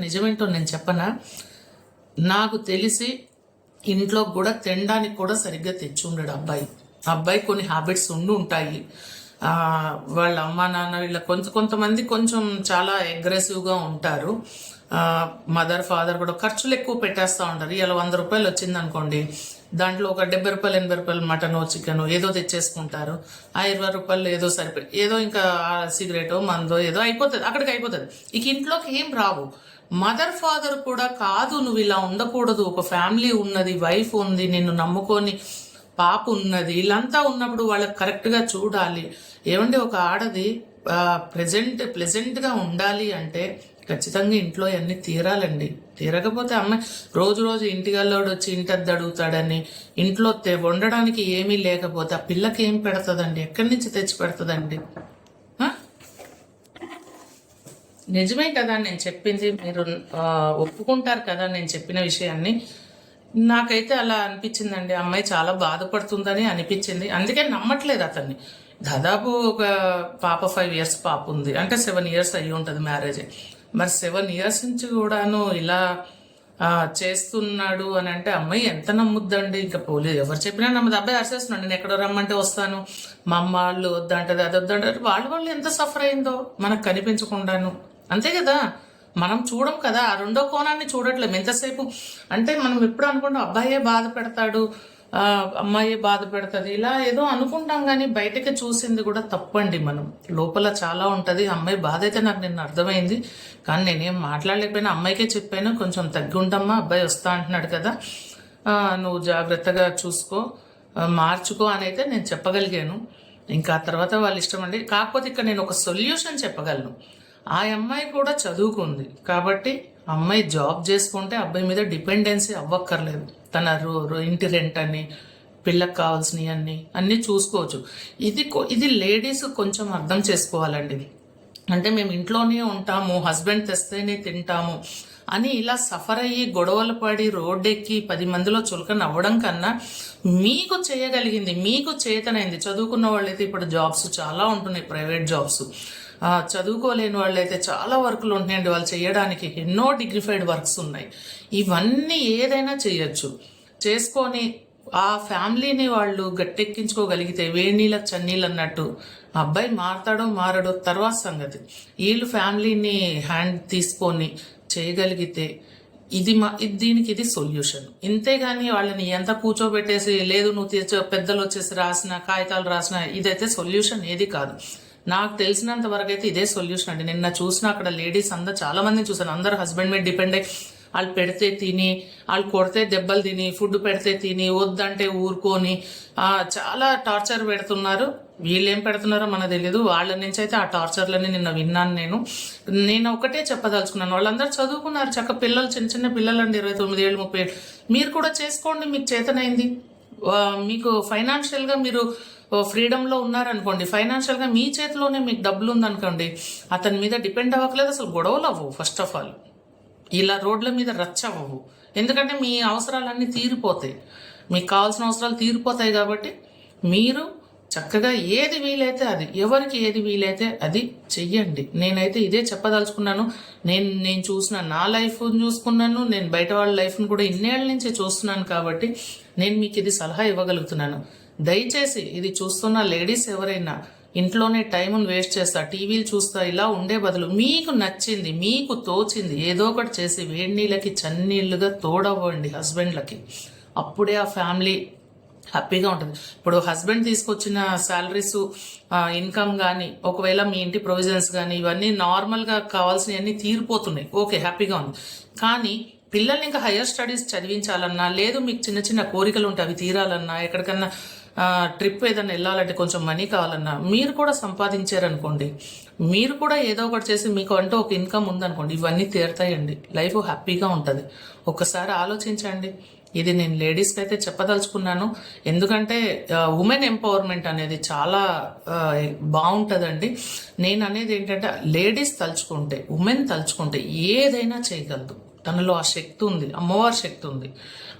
నిజమేంటో నేను చెప్పనా? నాకు తెలిసి ఇంట్లో కూడా తినడానికి కూడా సరిగ్గా తెచ్చి ఉండడు అబ్బాయి. అబ్బాయి కొన్ని హ్యాబిట్స్ ఉండి ఉంటాయి. వాళ్ళ అమ్మ నాన్న వీళ్ళ కొంచెం కొంతమంది కొంచెం చాలా అగ్రెసివ్గా ఉంటారు. మదర్ ఫాదర్ కూడా ఖర్చులు ఎక్కువ పెట్టేస్తూ ఉంటారు. ఇలా వంద రూపాయలు వచ్చిందనుకోండి దాంట్లో ఒక డెబ్బై రూపాయలు ఎనభై రూపాయలు మటను చికెను ఏదో తెచ్చేసుకుంటారు. ఆ ఇరవై రూపాయలు ఏదో సరిపడి ఏదో ఇంకా సిగరెటో మందో ఏదో అయిపోతుంది అక్కడికి అయిపోతుంది. ఇక ఇంట్లోకి ఏం రావు. మదర్ ఫాదర్ కూడా కాదు నువ్వు ఇలా ఉండకూడదు. ఒక ఫ్యామిలీ ఉన్నది వైఫ్ ఉంది నిన్ను నమ్ముకొని పాప ఉన్నది వీళ్ళంతా ఉన్నప్పుడు వాళ్ళకి కరెక్ట్గా చూడాలి. ఏమండి ఒక ఆడది ప్రెజెంట్ ప్లెజెంట్గా ఉండాలి అంటే ఖచ్చితంగా ఇంట్లో అన్నీ తీరాలండి. తీరకపోతే అమ్మాయి రోజు రోజు ఇంటిగల్లోడు వచ్చి ఇంటద్దు అడుగుతాడని ఇంట్లో వండడానికి ఏమీ లేకపోతే ఆ పిల్లకి ఏం పెడతదండి? ఎక్కడి నుంచి తెచ్చి పెడతదండి? నిజమే కదా నేను చెప్పింది మీరు ఒప్పుకుంటారు కదా నేను చెప్పిన విషయాన్ని. నాకైతే అలా అనిపించిందండి. అమ్మాయి చాలా బాధపడుతుందని అనిపించింది. అందుకే నమ్మట్లేదు అతన్ని. దాదాపు ఒక పాప ఫైవ్ ఇయర్స్ పాప ఉంది. అంటే సెవెన్ ఇయర్స్ అయ్యి ఉంటుంది మ్యారేజ్ మరి సెవెన్ ఇయర్స్ నుంచి కూడాను ఇలా చేస్తున్నాడు అని అంటే అమ్మాయి ఎంత నమ్ముద్దండి? ఇంకా పోలేదు ఎవరు చెప్పినా నమ్మది. అబ్బాయి అరిసేస్తున్నాడు నేను ఎక్కడో రమ్మంటే వస్తాను. మా అమ్మ వాళ్ళు వద్దంటది అది వద్దంటారు వాళ్ళు వాళ్ళు ఎంత సఫర్ అయిందో మనకు కనిపించకుండాను. అంతే కదా? మనం చూడం కదా ఆ రెండో కోణాన్ని చూడట్లేము. ఎంతసేపు? అంటే మనం ఎప్పుడు అనుకుంటాం అబ్బాయే బాధ పెడతాడు అమ్మాయి బాధ పెడుతుంది. ఇలా ఏదో అనుకుంటాం కానీ బయటకి చూసింది కూడా తప్పండి మనం. లోపల చాలా ఉంటుంది. అమ్మాయి బాధ అయితే నాకు నిన్న అర్థమైంది. కానీ నేనేం మాట్లాడలేకపోయినా అమ్మాయికే చెప్పాను కొంచెం తగ్గి అబ్బాయి వస్తా అంటున్నాడు కదా. నువ్వు జాగ్రత్తగా చూసుకో మార్చుకో అని అయితే నేను చెప్పగలిగాను. ఇంకా ఆ తర్వాత వాళ్ళ ఇష్టం అండి. కాకపోతే ఇక్కడ నేను ఒక సొల్యూషన్ చెప్పగలను. ఆ అమ్మాయి కూడా చదువుకుంది. కాబట్టి అమ్మాయి జాబ్ చేసుకుంటే అబ్బాయి మీద డిపెండెన్సీ అవ్వక్కర్లేదు. తన రో- రో- ఇంటి రెంట్ అని పిల్లకు కావాల్సినవి అన్ని అన్నీ చూసుకోవచ్చు. ఇది ఇది లేడీస్ కొంచెం అర్థం చేసుకోవాలండి. అంటే మేము ఇంట్లోనే ఉంటాము హస్బెండ్ తెస్తేనే తింటాము అని ఇలా సఫర్ అయ్యి గొడవలు పడి రోడ్డెక్కి పది మందిలో చులకన అవ్వడం కన్నా మీకు చేయగలిగింది మీకు చేతనైంది. చదువుకున్న వాళ్ళైతే ఇప్పుడు జాబ్స్ చాలా ఉంటున్నాయి ప్రైవేట్ జాబ్స్. చదువుకోలేని వాళ్ళైతే చాలా వర్కులు ఉంటున్నాయండి. వాళ్ళు చేయడానికి ఎన్నో డిగ్నిఫైడ్ వర్క్స్ ఉన్నాయి. ఇవన్నీ ఏదైనా చేయొచ్చు. చేసుకొని ఆ ఫ్యామిలీని వాళ్ళు గట్టెక్కించుకోగలిగితే వేడి చన్నీళ్ళు అన్నట్టు ఆ అబ్బాయి మారతాడో మారడో తర్వాత సంగతి. వీళ్ళు ఫ్యామిలీని హ్యాండ్ తీసుకొని చేయగలిగితే ఇది మా దీనికి ఇది సొల్యూషన్. ఇంతేగాని వాళ్ళని ఎంత కూర్చోబెట్టేసి లేదు నువ్వు తీర్చ పెద్దలు వచ్చేసి రాసిన కాగితాలు రాసిన ఇదైతే సొల్యూషన్ ఏది కాదు. నాకు తెలిసినంత వరకు అయితే ఇదే సొల్యూషన్ అండి. నిన్న చూసిన అక్కడ లేడీస్ అందరు చాలా మందిని చూసాను అందరు హస్బెండ్ మీద డిపెండ్ అయ్యి వాళ్ళు పెడితే తిని వాళ్ళు కొడితే దెబ్బలు తిని ఫుడ్ పెడితే తిని వద్దంటే ఊరుకొని చాలా టార్చర్ పెడుతున్నారు. వీళ్ళు ఏం పెడుతున్నారో మనకు తెలియదు వాళ్ళ నుంచి అయితే ఆ టార్చర్లని నిన్న విన్నాను నేను. నేను ఒకటే చెప్పదలుచుకున్నాను. వాళ్ళందరూ చదువుకున్నారు. చక్క పిల్లలు చిన్న చిన్న పిల్లలు అండి ఇరవై తొమ్మిది ఏళ్ళు ముప్పై ఏళ్ళు. మీరు కూడా చేసుకోండి మీకు చేతనైంది. మీకు ఫైనాన్షియల్గా మీరు ఫ్రీడమ్లో ఉన్నారనుకోండి ఫైనాన్షియల్గా మీ చేతిలోనే మీకు డబ్బులు ఉందనుకోండి అతని మీద డిపెండ్ అవ్వట్లేదు అసలు గొడవలు అవ్వవు ఫస్ట్ ఆఫ్ ఆల్ ఇలా రోడ్ల మీద రచ్చ అవ్వవు. ఎందుకంటే మీ అవసరాలన్నీ తీరిపోతాయి. మీకు కావాల్సిన అవసరాలు తీరిపోతాయి కాబట్టి మీరు చక్కగా ఏది వీలైతే అది ఎవరికి ఏది వీలైతే అది చెయ్యండి. నేనైతే ఇదే చెప్పదలుచుకున్నాను. నేను నేను చూసిన నా లైఫ్ చూసుకున్నాను. నేను బయట వాళ్ళ లైఫ్ని కూడా ఇన్నేళ్ళ నుంచి చూస్తున్నాను కాబట్టి నేను మీకు ఇది సలహా ఇవ్వగలుగుతున్నాను. దయచేసి ఇది చూస్తున్న లేడీస్ ఎవరైనా ఇంట్లోనే టైంను వేస్ట్ చేస్తా టీవీలు చూస్తా ఇలా ఉండే బదులు మీకు నచ్చింది మీకు తోచింది ఏదో ఒకటి చేసి వేడి నీళ్ళకి చన్నీళ్ళుగా తోడవ్వండి హస్బెండ్లకి. అప్పుడే ఆ ఫ్యామిలీ హ్యాపీగా ఉంటుంది. ఇప్పుడు హస్బెండ్ తీసుకొచ్చిన శాలరీస్ ఇన్కమ్ కానీ ఒకవేళ మీ ఇంటి ప్రొవిజన్స్ కానీ ఇవన్నీ నార్మల్గా కావాల్సినవన్నీ తీరిపోతున్నాయి. ఓకే హ్యాపీగా ఉంది. కానీ పిల్లల్ని ఇంకా హయ్యర్ స్టడీస్ చదివించాలన్నా లేదు మీకు చిన్న చిన్న కోరికలు ఉంటాయి అవి తీరాలన్నా ఎక్కడికన్నా ట్రిప్ ఏదైనా వెళ్ళాలంటే కొంచెం మనీ కావాలన్నా మీరు కూడా సంపాదించారనుకోండి మీరు కూడా ఏదో ఒకటి చేసి మీకు అంటూ ఒక ఇన్కమ్ ఉందనుకోండి ఇవన్నీ తీరుతాయండి. లైఫ్ హ్యాపీగా ఉంటుంది. ఒక్కసారి ఆలోచించండి. ఇది నేను లేడీస్కి అయితే చెప్పదలుచుకున్నాను. ఎందుకంటే ఉమెన్ ఎంపవర్మెంట్ అనేది చాలా బాగుంటుందండి. నేను అనేది ఏంటంటే లేడీస్ తలుచుకుంటే ఉమెన్ తలుచుకుంటే ఏదైనా చేయగలదు. తనలో ఆ శక్తి ఉంది అమ్మవారి శక్తి ఉంది.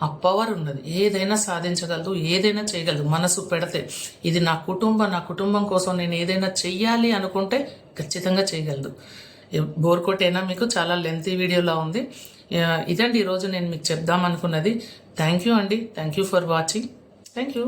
ఆ పవర్ ఉన్నది. ఏదైనా సాధించగలదు ఏదైనా చేయగలదు. మనసు పెడితే ఇది నా కుటుంబం నా కుటుంబం కోసం నేను ఏదైనా చెయ్యాలి అనుకుంటే ఖచ్చితంగా చేయగలదు. బోర్ మీకు? చాలా లెంతీ వీడియోలా ఉంది. ఇదండి ఈరోజు నేను మీకు చెప్దాం అనుకున్నది. థ్యాంక్ యూ అండి. Thank you for watching thank you